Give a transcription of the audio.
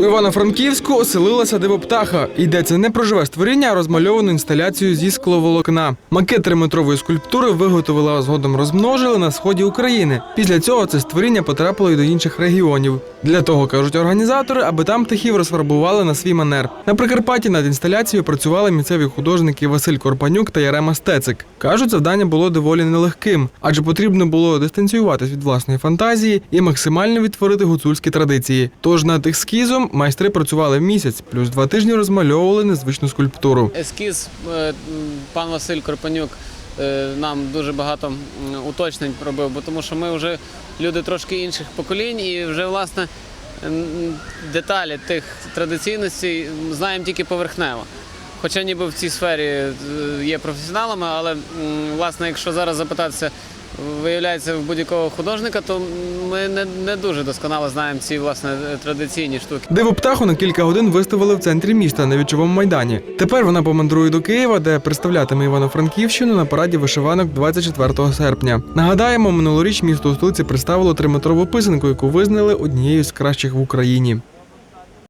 У Івано-Франківську оселилася дивоптаха. Йдеться не про живе створіння, а розмальовану інсталяцію зі скловолокна. Макет триметрової скульптури виготовили, а згодом розмножили на сході України. Після цього це створіння потрапило й до інших регіонів. Для того кажуть організатори, аби там птахів розфарбували на свій манер. На Прикарпатті над інсталяцією працювали місцеві художники Василь Корпанюк та Ярема Стецик. кажуть, завдання було доволі нелегким, адже потрібно було дистанціюватись від власної фантазії і максимально відтворити гуцульські традиції. Тож над ескізом майстри працювали місяць, плюс два тижні розмальовували незвичну скульптуру. Ескіз е, пан Василь Корпанюк е, нам дуже багато уточнень робив, бо тому що ми вже люди трошки інших поколінь і вже власне деталі тих традиційностей знаємо тільки поверхнево. Хоча ніби в цій сфері е, є професіоналами, але власне, якщо зараз запитатися, виявляється в будь-якого художника, то ми не, не дуже досконало знаємо ці власне традиційні штуки. Дивоптаху на кілька годин виставили в центрі міста на вічовому майдані. Тепер вона помандрує до Києва, де представлятиме Івано-Франківщину на параді вишиванок 24 серпня. Нагадаємо, минулоріч місто у столиці представило триметрову писанку, яку визнали однією з кращих в Україні.